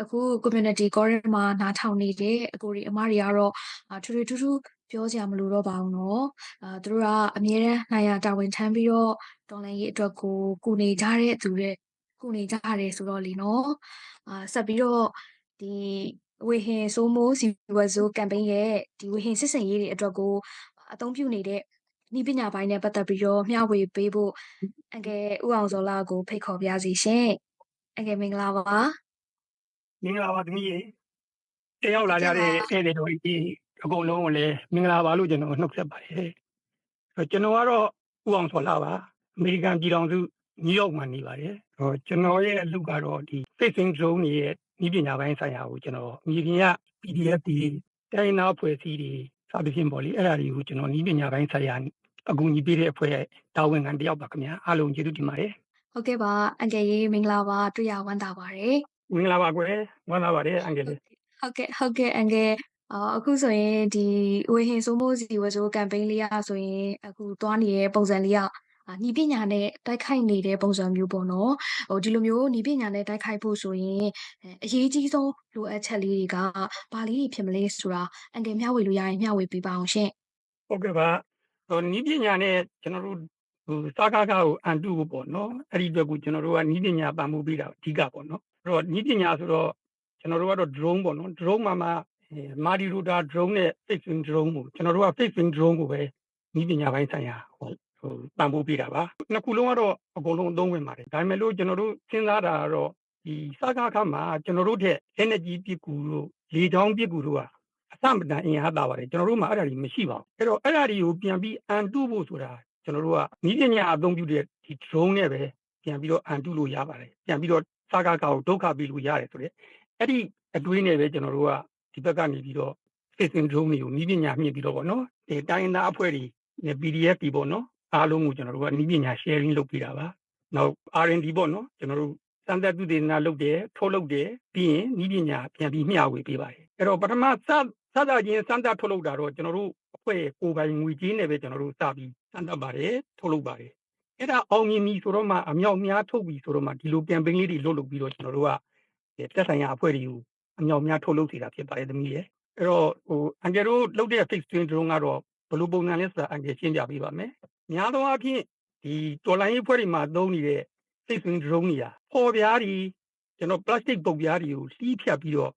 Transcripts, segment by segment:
အခု community call ထဲမှာနားထောင်နေတဲ့အကိုတွေအမတွေကတော့အာထူးထူးထူးထူးပြောစရာမလိုတော့ပါဘူးနော်အာသူတို့ကအမြဲတမ်းနိုင်ရာတာဝန်ထမ်းပြီးတော့တော်လိုင်းရေးအတွက်ကိုကုနေကြတဲ့သူတွေကုနေကြတယ်ဆိုတော့လीနော်အာဆက်ပြီးတော့ဒီဝေဟင်စိုးမိုးစီဝါဆိုကမ်ပိန်းရဲ့ဒီဝေဟင်စစ်စင်ရေးတွေအတွက်ကိုအသုံးပြုနေတဲ့ဤပညာပိုင်းနဲ့ပတ်သက်ပြီးတော့မျှဝေပေးဖို့အငယ်ဦးအောင်စောလာကိုဖိတ်ခေါ်ပါရစီရှင်အငယ်မင်္ဂလာပါ မင်္ဂလာပါသမီးရေတယောက်လာကြတဲ့ဧည့်သည်တို့ဒီအကုန်လုံးကိုလည်းမင်္ဂလာပါလို့ကျွန်တော်နှုတ်ဆက်ပါတယ်အဲ့တော့ကျွန်တော်ကတော့ဥအောင်စောလာပါအမေရိကန်ပြည်ထောင်စုနယူးယောက်မှာနေပါတယ်ဟောကျွန်တော်ရဲ့အလုပ်ကတော့ဒီ facing zone ရဲ့ဤပညာပိုင်းဆိုင်ရာကိုကျွန်တော်မြေပြင်က PDF ဒီတိုင်းနာဖွဲ့စည်းတွေစသဖြင့်ပေါ့လေအဲ့ဒါတွေကိုကျွန်တော်ဤပညာပိုင်းဆိုင်ရာအကူအညီပေးတဲ့အဖွဲ့တာဝန်ခံတယောက်ပါခင်ဗျာအားလုံးကျေးဇူးတင်ပါတယ်ဟုတ်ကဲ့ပါအန်ကယ်ကြီးမင်္ဂလာပါတွေ့ရဝမ်းသာပါတယ် မင်္ဂလာပါကွယ်ဝမ်းသာပါတယ်အင်္ဂလိပ်ဟုတ်ကဲ့ဟုတ်ကဲ့အန်ကယ်အာအခုဆိုရင်ဒီဝေဟင်စိုးမိုးစီဝါဆိုကမ်ပိန်းလေးရဆိုရင်အခုသွားနေတဲ့ပုံစံလေးကအာညီပညာနဲ့တိုက်ခိုက်နေတဲ့ပုံစံမျိုးပေါ့နော်ဟိုဒီလိုမျိုးညီပညာနဲ့တိုက်ခိုက်ဖို့ဆိုရင်အဲအရေးကြီးဆုံးလိုအပ်ချက်လေးတွေကဘာလေးတွေဖြစ်မလဲဆိုတာအန်ကယ်မျှဝေလို့ရရင်မျှဝေပေးပါအောင်ရှင်ဟုတ်ကဲ့ပါဟိုနီးပညာနဲ့ကျွန်တော်တို့ဟိုစာကားကားကိုအန်တုဖို့ပေါ့နော်အဲ့ဒီအတွက်ကိုကျွန်တော်တို့ကနီးပညာပံ့ပိုးပေးတာအဓိကပေါ့နော်အဲ့ တော့နီးပညာဆိုတော့ကျွန်တော်တို့ကတော့ drone ပေါ့နော် drone မှာမှာမာဒီရိုတာ drone နဲ့ fixing drone ကိုကျွန်တော်တို့က fixing drone ကိုပဲနီးပညာပိုင်းဆိုင်ရာဟိုဟိုပံ့ပိုးပေးတာပါနှစ်ခုလုံးကတော့အကုန်လုံးအသုံးဝင်ပါတယ်ဒါပေမဲ့လို့ကျွန်တော်တို့စဉ်းစားတာကတော့ဒီစာကားကားမှာကျွန်တော်တို့ထက်လက်နက်ကြီးပစ်ကူတို့လေချောင်းပစ်ကူတို့ကအစမတန်အင်အားတာပါတယ်ကျွန်တော်တို့မှာအဲ့ဒါတွေမရှိပါဘူးအဲ့တော့အဲ့ဒါတွေကိုပြန်ပြီးအန်တုဖို့ဆိုတာကျွန်တော်တို့ကနီးပညာအသုံးပြုတဲ့ဒီ drone နဲ့ပဲပြန်ပြီးတော့အန်တုလို့ရပါတယ်ပြန်ပြီးတော့ စာကားကာကိုဒုက္ခပေးလို့ရတယ်ဆိုတဲ့အဲ့ဒီအတွေးနဲ့ပဲကျွန်တော်တို့ကဒီဘက်ကနေပြီးတော့ facing drone တွေကိုနီးပညာမြင့်ပြီးတော့ဗောနော်ဒီတိုင်းသားအဖွဲ့တွေနဲ့ PDF တွေဗောနော်အားလုံးကိုကျွန်တော်တို့ကနီးပညာ sharing လုပ်ပေးတာပါနောက် R&D ဗောနော်ကျွန်တော်တို့စံသက်သူတေသနာလုပ်တယ်ထုတ်လုပ်တယ်ပြီးရင်နီးပညာပြန်ပြီးမျှဝေပေးပါတယ်အဲ့တော့ပထမစစသချင်းစမ်းသပ်ထုတ်လုပ်တာတော့ကျွန်တော်တို့အဖွဲ့ကိုယ်ပိုင်ငွေကြေးနဲ့ပဲကျွန်တော်တို့စပြီးစမ်းသပ်ပါတယ်ထုတ်လုပ်ပါတယ် အဲ့ဒါအောင်မြင်ပြီဆိုတော့မှအမြောက်များထုတ်ပြီဆိုတော့မှဒီလို campaign လေးတွေလုပ်လုပ်ပြီးတော့ကျွန်တော်တို့ကတက်ဆိုင်ရာအဖွဲ့တွေကိုအမြောက်များထုတ်လုပ်စီတာဖြစ်ပါတယ်သမီးရဲ့အဲ့တော့ဟိုအန်ဂျယ်တို့လုပ်တဲ့ fix twin drone ကတော့ဘယ်လိုပုံစံလဲဆိုတာအန်ဂျယ်ရှင်းပြပေးပါမယ်များသောအားဖြင့်ဒီတော်လိုင်းရေးဖွဲ့တွေမှာသုံးနေတဲ့ fix twin drone တွေဟာပေါ်ပြားတွေကျွန်တော် plastic ပုတ်ပြားတွေကိုလှီးဖြတ်ပြီးတော့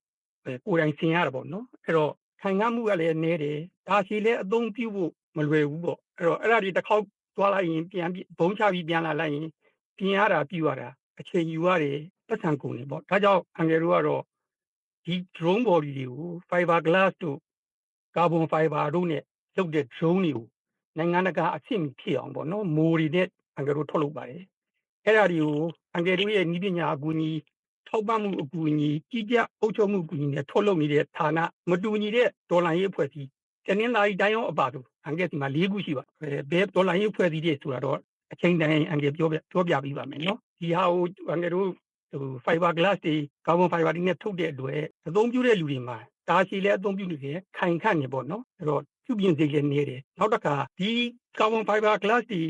ကိုယ်တိုင်ဆင်ရတာပေါ့နော်အဲ့တော့ခံငတ်မှုကလည်းနည်းတယ်ဒါရှိလည်းအသုံးပြုဖို့မလွယ်ဘူးပေါ့အဲ့တော့အဲ့ဒါတွေတစ်ခေါက် သွားလိုက်ရင်ပြန်ပြီးဘုံချပြီးပြန်လာလိုက်ရင်ပြင်ရတာပြရတာအချိန်ယူရတယ်ပတ်စံကုန်နေပေါ့ဒါကြောင့်အန်ဂယ်တို့ကတော့ဒီ drone body တွေကို fiber glass တို့ carbon fiber တို့နဲ့လုပ်တဲ့ drone တွေကိုနိုင်ငံတကာအဆင့်မီဖြစ်အောင်ပေါ့နော်မိုးတွေနဲ့အန်ဂယ်တို့ထုတ်လုပ်ပါတယ်အဲ့ဒါတွေကိုအန်ဂယ်တို့ရဲ့ဤပညာအကူအညီထောက်ပံ့မှုအကူအညီကြီးကြပ်အုပ်ချုပ်မှုအကူအညီနဲ့ထုတ်လုပ်နေတဲ့ဌာနမတူညီတဲ့ဒေါ်လာရေးအဖွဲ့အစည်း တနင်္လာရီတိုင်းရောအပါတူအန်ကယ်စီမှာ၄ခုရှိပါဘယ်ဒေါ်လာရေးအဖွဲ့အစည်းတွေဆိုတာတော့အချိန်တိုင်းအန်ကယ်ပြောပြပြောပြပြီးပါမယ်နော်ဒီဟာကိုအန်ကယ်တို့ဟို fiber glass တွေ carbon fiber တွေနဲ့ထုတ်တဲ့အတွက်အသုံးပြုတဲ့လူတွေမှာဒါရှိလဲအသုံးပြုနေတယ်ခိုင်ခန့်နေပေါ့နော်အဲ့တော့ပြုပြင်စေလည်းနေတယ်နောက်တစ်ခါဒီ carbon fiber glass တွေ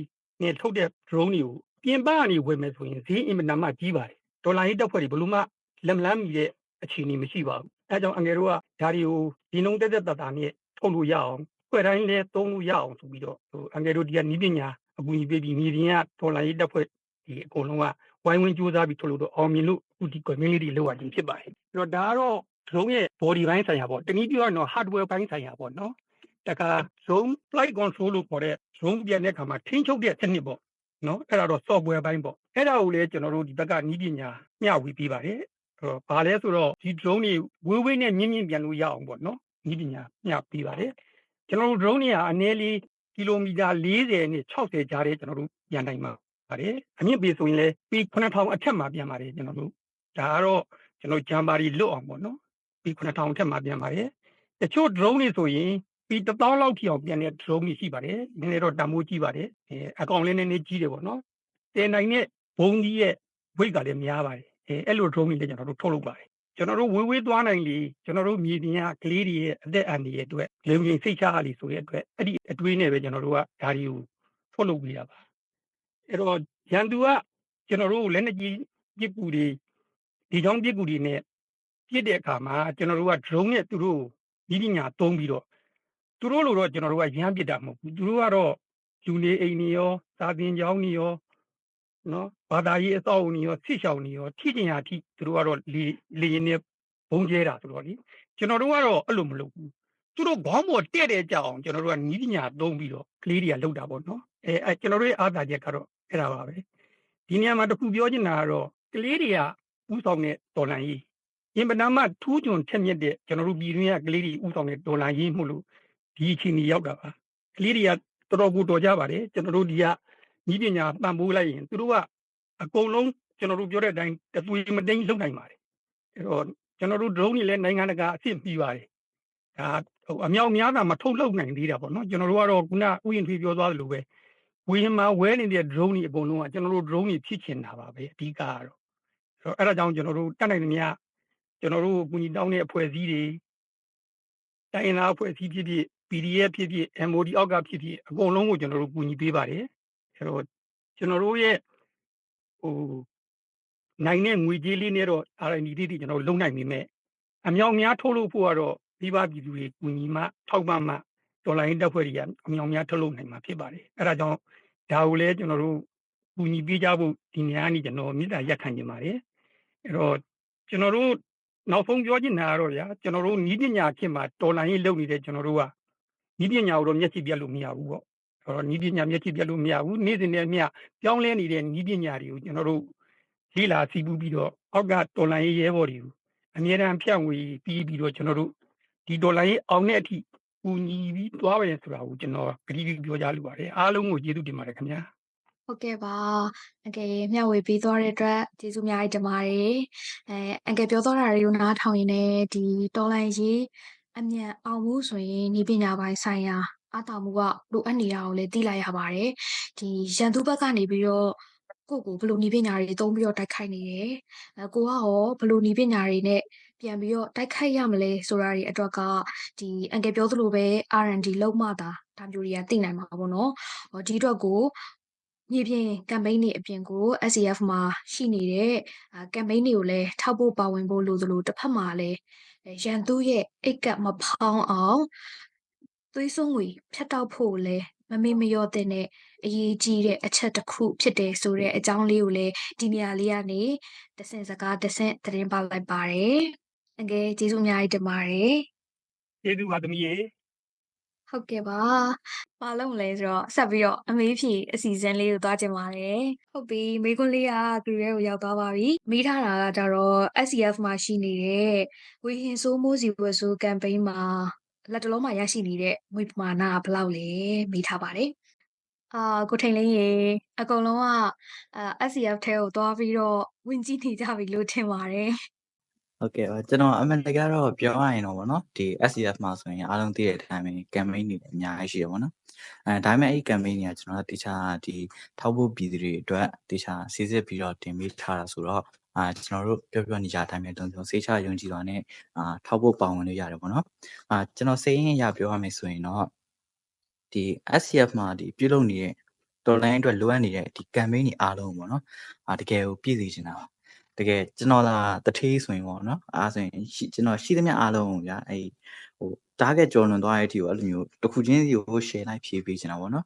နဲ့ထုတ်တဲ့ drone တွေကိုပြင်ပကနေဝယ်မယ်ဆိုရင်ဈေးအင်မတန်မှကြီးပါတယ်ဒေါ်လာရေးတက်ဖွဲ့တွေဘယ်လို့မှလက်မလန်းမီတဲ့အခြေအနေမရှိပါဘူးအဲကြောင့်အငယ်တို့ကဒါတွေကိုဒီနှုံတက်တက်တတာနဲ့ ထုတ်လို့ရအောင်ဖွဲ့တိုင်းလည်းသုံးလို့ရအောင်ဆိုပြီးတော့ဟိုအငယ်တို့ဒီကနီးပညာအကူအညီပေးပြီးမြေပြင်ကဒေါ်လာရေးတက်ဖွဲ့ဒီအကုန်လုံးကဝိုင်းဝန်းကြိုးစားပြီးထုတ်လို့တော့အောင်မြင်လို့အခုဒီ community လောက်ရခြင်းဖြစ်ပါတယ်အဲ့တော့ဒါကတော့ drone ရဲ့ body ဘိုင်းဆိုင်ရာပေါ့တနည်းပြောရရင်တော့ hardware ဘိုင်းဆိုင်ရာပေါ့နော်တခါ drone flight control လို့ခေါ်တဲ့ drone ပြန်တဲ့အခါမှာထိန်းချုပ်တဲ့စနစ်ပေါ့နော်အဲ့ဒါတော့ software ဘိုင်းပေါ့အဲ့ဒါကိုလည်းကျွန်တော်တို့ဒီဘက်ကနီးပညာမျှဝေပေးပါတယ်အဲ့တော့ဘာလဲဆိုတော့ဒီ drone တွေဝေးဝေးနဲ့မြင့်မြင့်ပြန်လို့ရအောင်ပေါ့နော် နီးပညာမျှပေးပါတယ်ကျွန်တော်တို့ drone တွေကအနည်းလေးကီလိုမီတာ40နဲ့60ကြားတဲ့ကျွန်တော်တို့ပြန်နိုင်မှာပါတယ်အမြင့်ပေဆိုရင်လည်းပေ9000အထက်မှာပြန်ပါတယ်ကျွန်တော်တို့ဒါကတော့ကျွန်တော်ဂျမ်ဘာတွေလွတ်အောင်ပေါ့နော်ပေ9000အထက်မှာပြန်ပါတယ်တချို့ drone တွေဆိုရင်ပြီး1000လောက်ထိအောင်ပြန်တဲ့ drone တွေရှိပါတယ်နည်းနည်းတော့တန်မိုးကြီးပါတယ်အဲအကောင်လေးနည်းနည်းကြီးတယ်ပေါ့နော်တင်နိုင်တဲ့ဘုံကြီးရဲ့ weight ကလည်းများပါတယ်အဲအဲ့လို drone တွေလည်းကျွန်တော်တို့ထုတ်လုပ်ပါတယ် ကျွန်တော်တို့ဝေးဝေးသွားနိုင်လေကျွန်တော်တို့မြေပြင်ကကလေးတွေရဲ့အသက်အန္တရာယ်အတွက်လုံခြုံစိတ်ချရလေဆိုတဲ့အတွက်အဲ့ဒီအတွေးနဲ့ပဲကျွန်တော်တို့ကဒါတွေကိုထုတ်လုပ်ပေးတာပါအဲ့တော့ရန်သူကကျွန်တော်တို့လက်နက်ကြီးပစ်ကူတွေဒီကြောင့်ပစ်ကူတွေနဲ့ပြစ်တဲ့အခါမှာကျွန်တော်တို့က drone နဲ့သူတို့ဤပညာသုံးပြီးတော့သူတို့လိုတော့ကျွန်တော်တို့ကရမ်းပစ်တာမဟုတ်ဘူးသူတို့ကတော့ယူနေအိမ်နေရောစာသင်ကျောင်းနေရောနော် ဘာသာရေးအစောက်အုံနေရောဆိရှောင်နေရောထိကျင်ရာထိသူတို့ကတော့လေလေရင်နဲ့ဘုံကျဲတာဆိုတော့လေကျွန်တော်တို့ကတော့အဲ့လိုမလုပ်ဘူးသူတို့ခေါင်းပေါ်တဲ့တဲ့ကြအောင်ကျွန်တော်တို့ကဤပညာသုံးပြီးတော့ကလေးတွေကလောက်တာပေါ့နော်အဲအဲကျွန်တော်တို့ရဲ့အားသာချက်ကတော့အဲ့ဒါပါပဲဒီနေရာမှာတခုပြောချင်တာကတော့ကလေးတွေကဥဆောင်တဲ့တော်လန်ကြီးအင်ပနာမထူးချွန်ထက်မြက်တဲ့ကျွန်တော်တို့ပြည်တွင်းကကလေးတွေဥဆောင်တဲ့ဒေါ်လာရေးမှုလို့ဒီအချိန်ကြီးရောက်တာပါကလေးတွေကတော်တော်ကိုတော်ကြပါတယ်ကျွန်တော်တို့ဒီကဤပညာပံ့ပိုးလိုက်ရင်သူတို့က အကုန်လုံးကျွန်တော်တို့ပြောတဲ့အတိုင်းတသွေးမတိန်လုံနိုင်ပါတယ်အဲ့တော့ကျွန်တော်တို့ drone တွေလည်းနိုင်ငံတကာအဖြစ်ပြီးပါတယ်ဒါဟိုအမြောက်များတာမထုတ်လုပ်နိုင်သေးတာပေါ့နော်ကျွန်တော်တို့ကတော့ခုနဥယျာဉ်ထွေးပြောသွားသလိုပဲဝင်းမှာဝဲနေတဲ့ drone တွေအကုန်လုံးကကျွန်တော်တို့ drone တွေဖြစ်ချင်တာပါပဲအဓိကကတော့အဲ့တော့အဲ့ဒါကြောင့်ကျွန်တော်တို့တတ်နိုင်သမျှကျွန်တော်တို့အကူအညီတောင်းတဲ့အဖွဲ့အစည်းတွေတိုင်းရင်းသားအဖွဲ့အစည်းဖြစ်ဖြစ် PDF ဖြစ်ဖြစ် MOD အောက်ကဖြစ်ဖြစ်အကုန်လုံးကိုကျွန်တော်တို့ကူညီပေးပါတယ်အဲ့တော့ကျွန်တော်တို့ရဲ့ ဟိုနိုင်တဲ့ငွေကြေးလေးနဲ့တော့ R&D တွေကျွန်တော်လုံနိုင်ပြီမဲ့အမြောက်များထုတ်လို့ဖို့ကတော့ဒီပါပြည်သူတွေကူညီမှထောက်ပံ့မှဒေါ်လာရင်းတက်ဖွဲ့တွေကအမြောက်များထုတ်လို့နိုင်မှာဖြစ်ပါတယ်အဲ့ဒါကြောင့်ဒါကိုလည်းကျွန်တော်တို့ကူညီပေးကြဖို့ဒီနေရာကနေကျွန်တော်မေတ္တာရက်ခံနေပါတယ်အဲ့တော့ကျွန်တော်တို့နောက်ဆုံးပြောချင်တာကတော့ဗျာကျွန်တော်တို့ဤပညာခင်မှာတော်လိုင်းရေးလုပ်နေတဲ့ကျွန်တော်တို့ကဤပညာကိုတော့မျက်စိပြတ်လို့မရဘူးပေါ့အဲ့ တော့ဤပညာမျက်စိပြတ်လို့မရဘူးနေ့စဉ်နဲ့မျှပြောင်းလဲနေတဲ့ဤပညာတွေကိုကျွန်တော်တို့လေ့လာစီးပူးပြီးတော့အောက်ကတော်လိုင်းရေးရဲဘော်တွေကိုအမြဲတမ်းဖြန့်ဝေပြီးပြီးတော့ကျွန်တော်တို့ဒီတော်လိုင်းရေးအောင်တဲ့အထိကူညီပြီးသွားပဲဆိုတာကိုကျွန်တော်ကြည့်ပြီးပြောကြလိုပါတယ်အားလုံးကိုကျေးဇူးတင်ပါတယ်ခင်ဗျာဟုတ်ကဲ့ပါအကယ်မျှဝေပေးသွားတဲ့အတွက်ကျေးဇူးအများကြီးတင်ပါတယ်အဲအကယ်ပြောသွားတာတွေကိုနားထောင်ရင်လည်းဒီတော်လိုင်းရေးအမြန်အောင်မှုဆိုရင်ဤပညာပိုင်းဆိုင်ရာ အားတောင်မှုကလိုအပ်နေတာကိုလည်းသိလိုက်ရပါတယ်ဒီရန်သူဘက်ကနေပြီးတော့ကိုကိုဘယ်လိုဤပညာတွေသုံးပြီးတော့တိုက်ခိုက်နေတယ်အဲကိုကရောဘယ်လိုဤပညာတွေနဲ့ပြန်ပြီးတော့တိုက်ခိုက်ရမလဲဆိုတာတွေအတွက်ကဒီအန်ကယ်ပြောသလိုပဲ R&D လောက်မှသာဒါမျိုးတွေကသိနိုင်မှာပေါ့နော်ဟောဒီအတွက်ကိုမြေပြင် campaign တွေအပြင်ကို SCF မှာရှိနေတဲ့ campaign တွေကိုလည်းထောက်ဖို့ပါဝင်ဖို့လိုသလိုတစ်ဖက်မှာလည်းရန်သူရဲ့အိတ်ကပ်မဖောင်းအောင် သွေးစွန်းငွေဖြတ်တောက်ဖို့လည်းမမေ့မလျော့တဲ့အရေးကြီးတဲ့အချက်တစ်ခုဖြစ်တယ်ဆိုတဲ့အကြောင်းလေးကိုလည်းဒီနေရာလေးကနေတဆင့်စကားတဆင့်သတင်းပါလိုက်ပါတယ်။အငယ်ကျေးဇူးအများကြီးတင်ပါတယ်ကျေးဇူးပါသမီးရေ။ဟုတ်ကဲ့ပါ။ပါလုံးလဲဆိုတော့ဆက်ပြီးတော့အမေးဖြေအစီအစဉ်လေးကိုသွားကြပါတယ်။ဟုတ်ပြီမိခွန်းလေးကသူရဲကိုရောက်သွားပါပြီ။မိထားတာကကြတော့ SCF မှာရှိနေတဲ့ဝေဟင်ဆိုးမိုးစီဝတ်ဆိုး campaign မှာ လက်တလုံးမှာရရှိနေတဲ့ငွေပမာဏကဘယ်လောက်လဲမိထားပါတယ်။အာကိုထိန်လင်းရေအကုန်လုံးကအာ SCF ထဲကိုသွားပြီးတော့ဝင်ကြည့်နေကြပြီလို့ထင်ပါတယ်။ဟုတ်ကဲ့ပါကျွန်တော်အမှန်တကယ်တော့ပြောရရင်တော့ဗောနော်ဒီ SCF မှာဆိုရင်အားလုံးသိတဲ့အတိုင်းပဲ campaign တွေလည်းအများကြီးရှိတယ်ဗောနော်အဲဒါပေမဲ့အဲ့ campaign တွေကကျွန်တော်တို့တခြားဒီထောက်ဖို့ပြည်သူတွေအတွက်တခြားစီစစ်ပြီးတော့တင်ပေးထားတာဆိုတော့ အာကျွန်တော်တို့ပြောပြောနေကြအတိုင်းပဲတုံတုံစိတ်ချယုံကြည်စွာနဲ့အာထောက်ဖို့ပါဝင်လို့ရတယ်ဗောနော်အာကျွန်တော်စိတ်ရင်းရပြောရမယ်ဆိုရင်တော့ဒီ SCF မှာဒီပြုလုပ်နေတဲ့တော်လိုင်းအတွက်လိုအပ်နေတဲ့ဒီ campaign တွေအားလုံးပေါ့နော်အာတကယ်ကိုပြည့်စုံနေတာပါတကယ်ကျွန်တော်သာတထေးဆိုရင်ပေါ့နော်အားဆိုရင်ရှိကျွန်တော်ရှိသမျှအားလုံးကိုဗျာအဲ့ဟို target ကျော်လွန်သွားတဲ့အထိကိုအဲ့လိုမျိုးတစ်ခုချင်းစီကို share လိုက်ဖြည့်ပေးချင်တာပေါ့နော်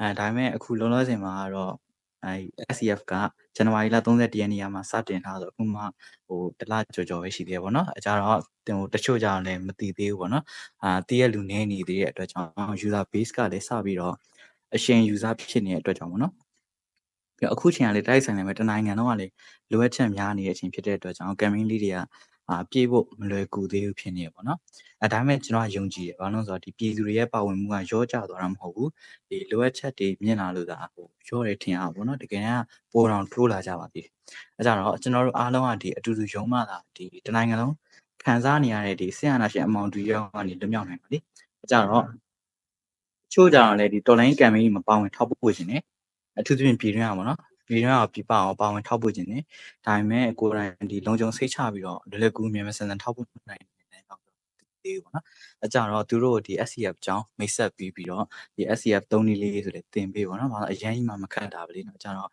အဲဒါပေမဲ့အခုလုံးလုံးစင်မှာကတော့ အဲ SCF ကဇန်နဝါရီလ31ရက်နေ့မှာစတင်ထားဆိုအခုမှဟိုတလကြော်ကြော်ပဲရှိသေးတယ်ပေါ့နော်အဲကြတော့တင်ဟိုတချို့ကြတော့လည်းမတည်သေးဘူးပေါ့နော်အာတည့်ရလူနေနေသေးတဲ့အတွက်ကြောင့် user base ကလည်းစပြီးတော့အရှင် user ဖြစ်နေတဲ့အတွက်ကြောင့်ပေါ့နော်ပြီးတော့အခုချိန်ကလေတိုက်ဆိုင်နေမယ်တနိုင်ငံလုံးကလေလိုအပ်ချက်များနေတဲ့အချိန်ဖြစ်တဲ့အတွက်ကြောင့် campaign လေးတွေက အာပြေးဖို့မလွယ်ကူသေးဘူးဖြစ်နေရပေါ့နော်အဲဒါပေမဲ့ကျွန်တော်ကယုံကြည်တယ်ဘာလို့လဲဆိုတော့ဒီပြည်သူတွေရဲ့ပါဝင်မှုကရောကျသွားတာမဟုတ်ဘူးဒီလိုအပ်ချက်တွေမြင်လာလို့သာဟိုရောတယ်ထင်အောင်ပေါ့နော်တကယ်ကပေါ်တော်ထိုးလာကြပါသေးတယ်အဲကြောင့်တော့ကျွန်တော်တို့အားလုံးကဒီအတူတူယုံမှသာဒီတနိုင်ငံလုံးခံစားနေရတဲ့ဒီဆင်ရနာရှင်အမောင်တူရောက်ကနေလွတ်မြောက်နိုင်ပါလေအဲကြောင့်တော့ချို့ကြတော့လေဒီတော်လိုင်းကမ်ပိန်းမှာပါဝင်ထောက်ပို့ခြင်းနဲ့အထူးသဖြင့်ပြည်တွင်းအောင်ပေါ့နော် ပြည်တွင်းအောင်ပြပအောင်ပါဝင်ထောက်ပို့ခြင်းနဲ့ဒါပေမဲ့ကိုယ်တိုင်ဒီလုံခြုံစိတ်ချပြီးတော့လွယ်လွယ်ကူကူမြန်ဆန်ဆန်ထောက်ပို့နိုင်တယ်တော့သေးဘူးပေါ့နော်အဲကြောင့်တော့သူတို့ဒီ SCF အကြောင်းမိတ်ဆက်ပြီးပြီးတော့ဒီ SCF 3နည်းလေးဆိုတဲ့သင်ပေးပေါ့နော်။ဘာလို့အရင်ကြီးမှမခတ်တာပဲလေနော်။အကြောင်းတော့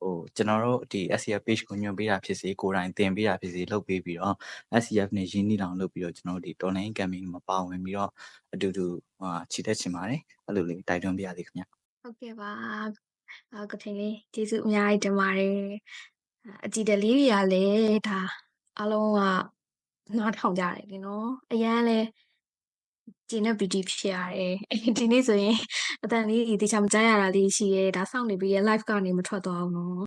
ဟိုကျွန်တော်တို့ဒီ SCF page ကိုညွှန်ပေးတာဖြစ်စေကိုယ်တိုင်တင်ပေးတာဖြစ်စေလုပ်ပေးပြီးတော့ SCF နဲ့ရင်းနှီးလောင်လုပ်ပြီးတော့ကျွန်တော်တို့ဒီ online campaign မှာပါဝင်ပြီးတော့အတူတူဟာခြေသက်ချင်ပါတယ်အဲ့လိုလေးတိုက်တွန်းပြရသေးခင်ဗျဟုတ်ကဲ့ပါ အာကထိန်လေးကျေးဇူးအများကြီးတင်ပါတယ်အာအကြည့်တလေးတွေကလည်းဒါအလုံးကနားထောင်ကြတယ်ဒီနော်အရန်လဲကျင်းတဲ့ BT ဖြစ်ရတယ်အဲ့ဒီနေ့ဆိုရင်အတန်လေးဒီတခြားမကြားရတာလေးရှိရဲဒါစောင့်နေပြီးရ live ကနေမထွက်သွားအောင်နော်